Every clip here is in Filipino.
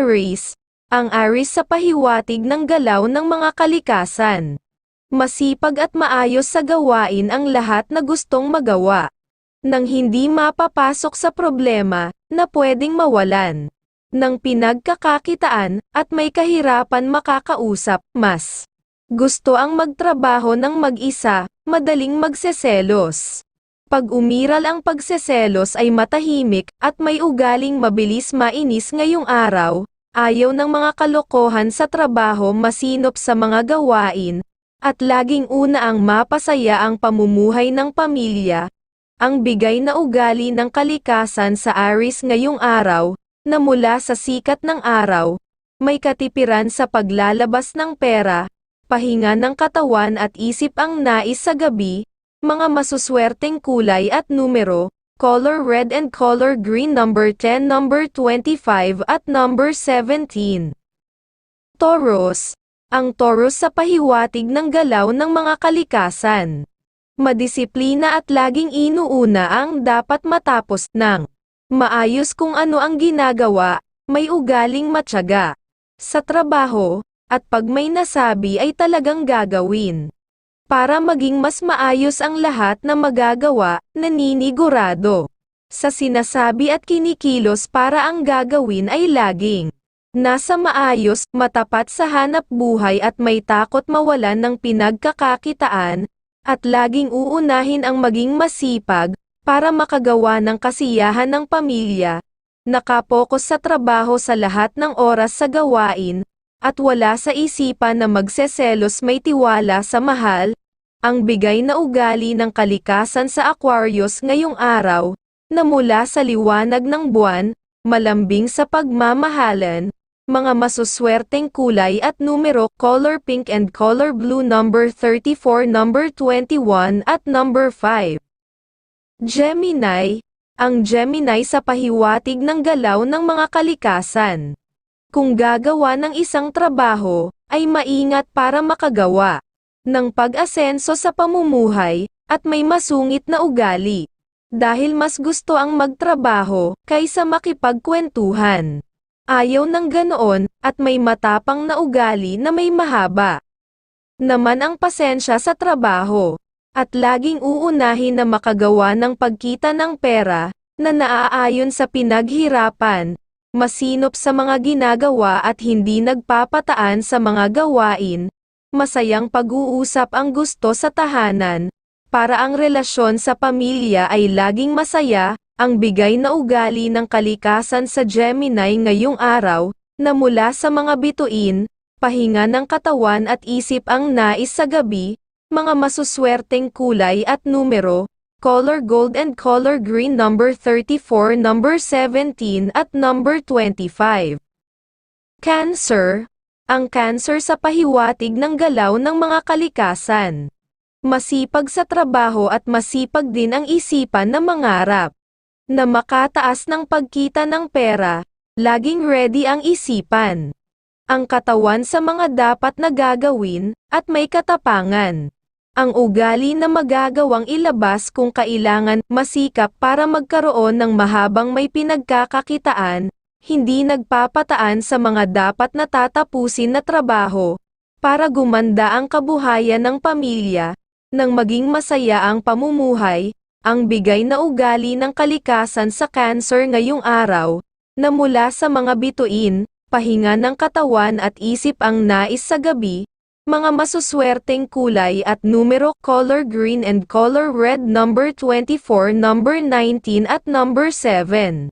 Aries, ang Aries sa pahiwatig ng galaw ng mga kalikasan. Masipag at maayos sa gawain ang lahat na gustong magawa. Nang hindi mapapasok sa problema na pwedeng mawalan ng pinagkakakitaan at may kahirapan makakausap, mas gusto ang magtrabaho ng mag-isa, madaling magseselos. Pag umiral ang pagseselos ay matahimik at may ugaling mabilis mainis ngayong araw, ayaw ng mga kalokohan sa trabaho masinop sa mga gawain, at laging una ang mapasaya ang pamumuhay ng pamilya, ang bigay na ugali ng kalikasan sa Aris ngayong araw, na mula sa sikat ng araw, may katipiran sa paglalabas ng pera, pahinga ng katawan at isip ang nais sa gabi, mga masuswerteng kulay at numero, color red and color green number 10 number 25 at number 17. Taurus, ang Taurus sa pahiwatig ng galaw ng mga kalikasan. Madisiplina at laging inuuna ang dapat matapos ng maayos kung ano ang ginagawa, may ugaling matyaga sa trabaho, at pag may nasabi ay talagang gagawin. Para maging mas maayos ang lahat na magagawa, naninigurado. Sa sinasabi at kinikilos para ang gagawin ay laging nasa maayos, matapat sa hanap buhay at may takot mawalan ng pinagkakakitaan, at laging uunahin ang maging masipag, para makagawa ng kasiyahan ng pamilya, nakapokus sa trabaho sa lahat ng oras sa gawain, at wala sa isipan na magseselos may tiwala sa mahal, ang bigay na ugali ng kalikasan sa Aquarius ngayong araw, na mula sa liwanag ng buwan, malambing sa pagmamahalan, mga masuswerteng kulay at numero color pink and color blue number 34 number 21 at number 5. Gemini, ang Gemini sa pahiwatig ng galaw ng mga kalikasan. Kung gagawa ng isang trabaho, ay maingat para makagawa ng pag-asenso sa pamumuhay, at may masungit na ugali. Dahil mas gusto ang magtrabaho, kaysa makipagkwentuhan. Ayaw ng ganoon, at may matapang na ugali na may mahaba. Naman ang pasensya sa trabaho, at laging uunahin na makagawa ng pagkita ng pera, na naaayon sa pinaghirapan, masinop sa mga ginagawa at hindi nagpapataan sa mga gawain, masayang pag-uusap ang gusto sa tahanan, para ang relasyon sa pamilya ay laging masaya, ang bigay na ugali ng kalikasan sa Gemini ngayong araw, na mula sa mga bituin, pahinga ng katawan at isip ang nais sa gabi, mga masuswerteng kulay at numero, color gold and color green number 34 number 17 at number 25. Cancer, ang cancer sa pahiwatig ng galaw ng mga kalikasan. Masipag sa trabaho at masipag din ang isipan na mangarap. Na makataas ng pagkita ng pera, laging ready ang isipan. Ang katawan sa mga dapat na gagawin, at may katapangan. Ang ugali na magagawang ilabas kung kailangan masikap para magkaroon ng mahabang may pinagkakakitaan, hindi nagpapataan sa mga dapat na tatapusin na trabaho, para gumanda ang kabuhayan ng pamilya, nang maging masaya ang pamumuhay, ang bigay na ugali ng kalikasan sa cancer ngayong araw, na mula sa mga bituin, pahinga ng katawan at isip ang nais sa gabi, mga masuswerteng kulay at numero color green and color red number 24 number 19 at number 7.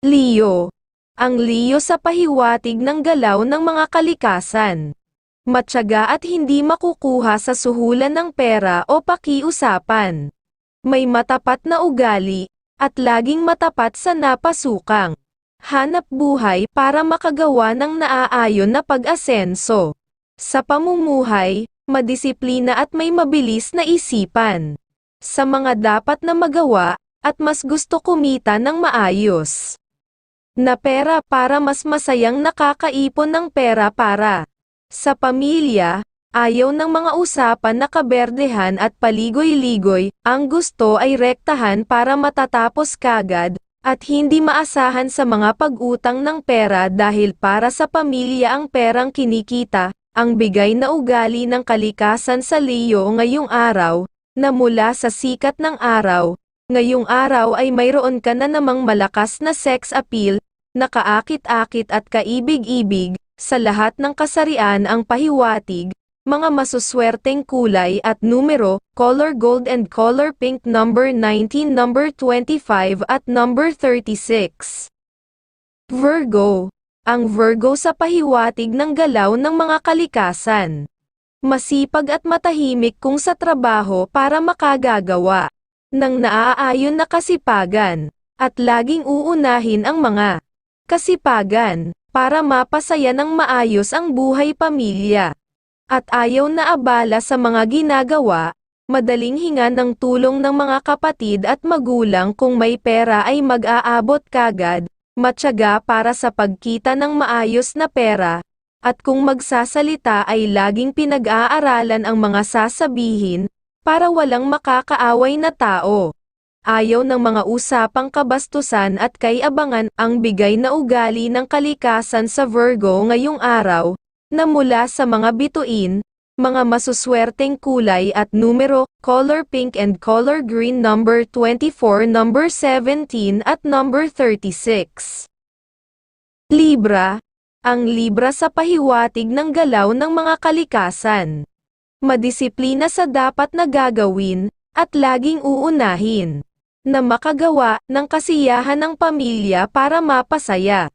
Leo. Ang Leo sa pahiwatig ng galaw ng mga kalikasan. Matyaga at hindi makukuha sa suhulan ng pera o pakiusapan. May matapat na ugali, at laging matapat sa napasukang. Hanap buhay para makagawa ng naaayon na pag-asenso. Sa pamumuhay, madisiplina at may mabilis na isipan. Sa mga dapat na magawa, at mas gusto kumita ng maayos na pera para mas masayang nakakaipon ng pera para sa pamilya, ayaw ng mga usapan na kaberdehan at paligoy-ligoy, ang gusto ay rektahan para matatapos kagad, At hindi maasahan sa mga pag-utang ng pera dahil para sa pamilya ang perang kinikita, ang bigay na ugali ng kalikasan sa Leo ngayong araw, na mula sa sikat ng araw, ngayong araw ay mayroon ka na namang malakas na sex appeal, nakaakit-akit at kaibig-ibig, sa lahat ng kasarian ang pahiwatig, mga masuswerteng kulay at numero, color gold and color pink number 19 number 25 at number 36. Virgo. Ang Virgo sa pahiwatig ng galaw ng mga kalikasan. Masipag at matahimik kung sa trabaho para makagagawa ng naaayon na kasipagan, at laging uunahin ang mga kasipagan para mapasaya ng maayos ang buhay pamilya. At ayaw na abala sa mga ginagawa, madaling hinga ng tulong ng mga kapatid at magulang kung may pera ay mag-aabot kagad, matyaga para sa pagkita ng maayos na pera, at kung magsasalita ay laging pinag-aaralan ang mga sasabihin, para walang makakaaway na tao. Ayaw ng mga usapang kabastusan at kay abangan ang bigay na ugali ng kalikasan sa Virgo ngayong araw, na mula sa mga bituin, mga masuswerteng kulay at numero, color pink and color green number 24, number 17 at number 36. Libra, ang Libra sa pahiwatig ng galaw ng mga kalikasan. Madisiplina sa dapat na gagawin, at laging uunahin, na makagawa ng kasiyahan ng pamilya para mapasaya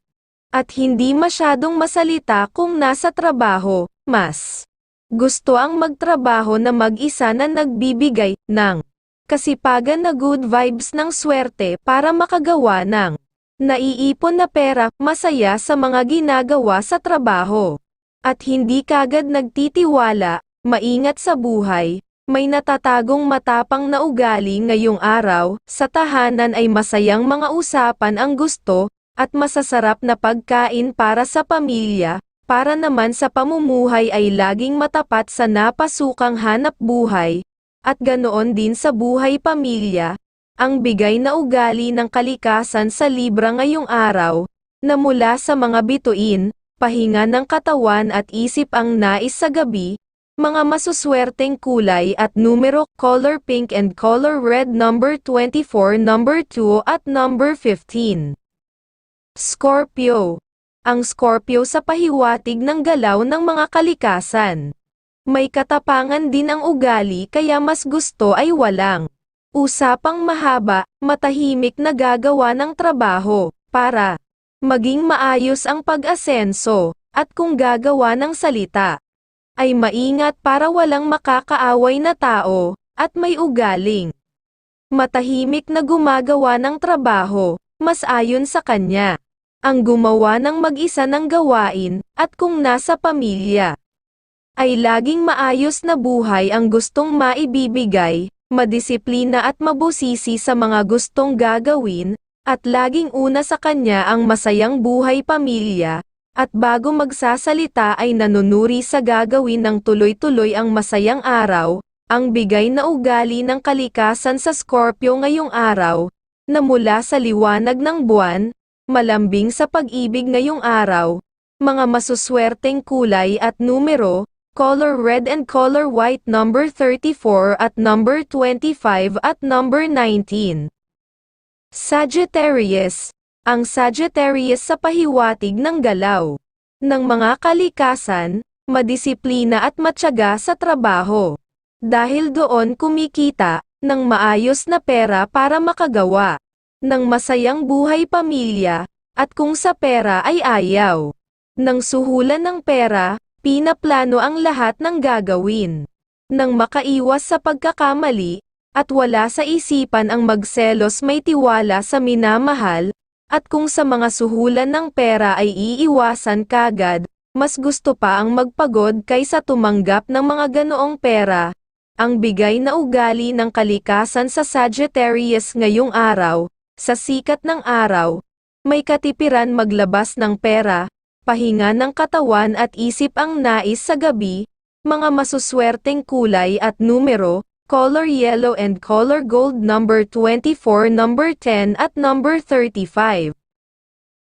at hindi masyadong masalita kung nasa trabaho, mas gusto ang magtrabaho na mag-isa na nagbibigay ng kasipagan na good vibes ng swerte para makagawa ng naiipon na pera, masaya sa mga ginagawa sa trabaho. At hindi kagad nagtitiwala, maingat sa buhay, may natatagong matapang na ugali ngayong araw, sa tahanan ay masayang mga usapan ang gusto, at masasarap na pagkain para sa pamilya, para naman sa pamumuhay ay laging matapat sa napasukang hanap buhay, at ganoon din sa buhay pamilya, ang bigay na ugali ng kalikasan sa Libra ngayong araw, na mula sa mga bituin, pahinga ng katawan at isip ang nais sa gabi, mga masuswerteng kulay at numero, color pink and color red number 24, number 2 at number 15. Scorpio. Ang Scorpio sa pahiwatig ng galaw ng mga kalikasan. May katapangan din ang ugali kaya mas gusto ay walang usapang mahaba, matahimik na gagawa ng trabaho, para maging maayos ang pag-asenso, at kung gagawa ng salita, ay maingat para walang makakaaway na tao, at may ugaling. Matahimik na gumagawa ng trabaho, mas ayon sa kanya ang gumawa ng mag-isa ng gawain, at kung nasa pamilya, ay laging maayos na buhay ang gustong maibibigay, madisiplina at mabusisi sa mga gustong gagawin, at laging una sa kanya ang masayang buhay pamilya, at bago magsasalita ay nanunuri sa gagawin ng tuloy-tuloy ang masayang araw, ang bigay na ugali ng kalikasan sa Scorpio ngayong araw, na mula sa liwanag ng buwan, malambing sa pag-ibig ngayong araw, mga masuswerteng kulay at numero, color red and color white number 34 at number 25 at number 19. Sagittarius, ang Sagittarius sa pahiwatig ng galaw ng mga kalikasan, madisiplina at matyaga sa trabaho. Dahil doon kumikita ng maayos na pera para makagawa ng masayang buhay pamilya, at kung sa pera ay ayaw. Nang suhulan ng pera, pinaplano ang lahat ng gagawin. Nang makaiwas sa pagkakamali, at wala sa isipan ang magselos may tiwala sa minamahal, at kung sa mga suhulan ng pera ay iiwasan kagad, mas gusto pa ang magpagod kaysa tumanggap ng mga ganoong pera. Ang bigay na ugali ng kalikasan sa Sagittarius ngayong araw, sa sikat ng araw, may katipiran maglabas ng pera, pahinga ng katawan at isip ang nais sa gabi, mga masuswerteng kulay at numero, color yellow and color gold number 24, number 10 at number 35.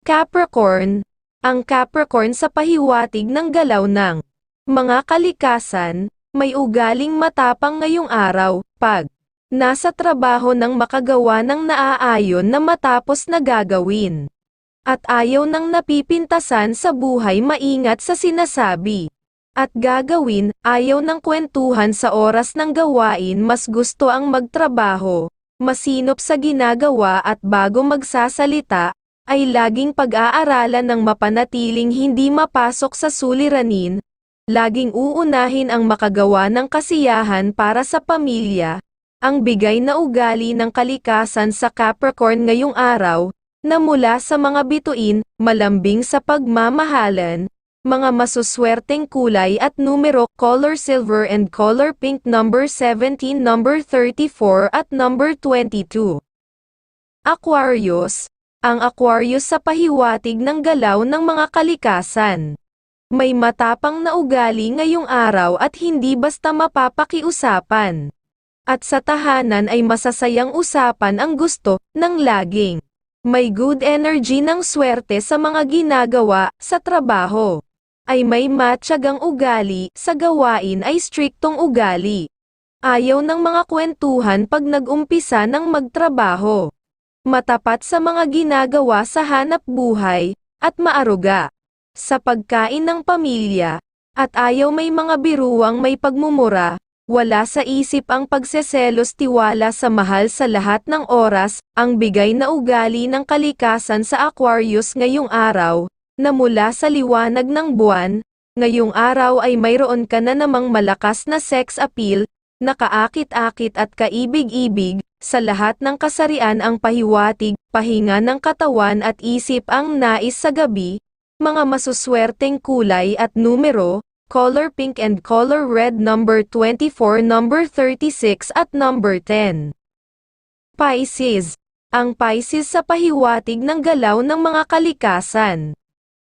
Capricorn, ang Capricorn sa pahiwatig ng galaw ng mga kalikasan, may ugaling matapang ngayong araw, pag nasa trabaho ng makagawa ng naaayon na matapos na gagawin. At ayaw ng napipintasan sa buhay maingat sa sinasabi. At gagawin, ayaw ng kwentuhan sa oras ng gawain mas gusto ang magtrabaho, masinop sa ginagawa at bago magsasalita, ay laging pag-aaralan ng mapanatiling hindi mapasok sa suliranin, laging uunahin ang makagawa ng kasiyahan para sa pamilya, ang bigay na ugali ng kalikasan sa Capricorn ngayong araw, na mula sa mga bituin, malambing sa pagmamahalan, mga masuswerteng kulay at numero, color silver and color pink number 17, number 34 at number 22. Aquarius, ang Aquarius sa pahiwatig ng galaw ng mga kalikasan. May matapang na ugali ngayong araw at hindi basta mapapakiusapan. At sa tahanan ay masasayang usapan ang gusto ng laging. May good energy ng swerte sa mga ginagawa sa trabaho. Ay may matyagang ugali, sa gawain ay striktong ugali. Ayaw ng mga kwentuhan pag nag-umpisa ng magtrabaho. Matapat sa mga ginagawa sa hanap buhay, at maaruga. Sa pagkain ng pamilya, at ayaw may mga biruang may pagmumura, wala sa isip ang pagseselos tiwala sa mahal sa lahat ng oras, ang bigay na ugali ng kalikasan sa Aquarius ngayong araw, na mula sa liwanag ng buwan, ngayong araw ay mayroon ka na namang malakas na sex appeal, nakaakit-akit at kaibig-ibig, sa lahat ng kasarian ang pahiwatig, pahinga ng katawan at isip ang nais sa gabi, mga masuswerteng kulay at numero, color pink and color red number 24, number 36 at number 10. Pisces. Ang Pisces sa pahiwatig ng galaw ng mga kalikasan.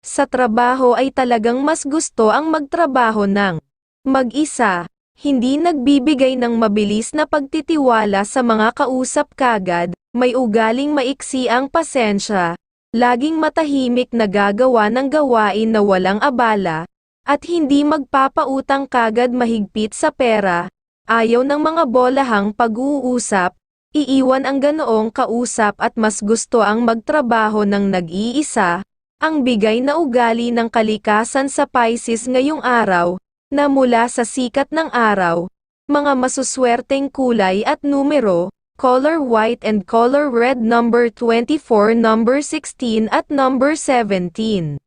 Sa trabaho ay talagang mas gusto ang magtrabaho ng mag-isa, hindi nagbibigay ng mabilis na pagtitiwala sa mga kausap kagad, may ugaling maiksi ang pasensya, laging matahimik na gagawa ng gawain na walang abala, at hindi magpapautang kagad mahigpit sa pera, ayaw ng mga bolahang pag-uusap, iiwan ang ganoong kausap at mas gusto ang magtrabaho ng nag-iisa, ang bigay na ugali ng kalikasan sa Pisces ngayong araw, na mula sa sikat ng araw, mga masuswerteng kulay at numero, color white and color red number 24, number 16 at number 17.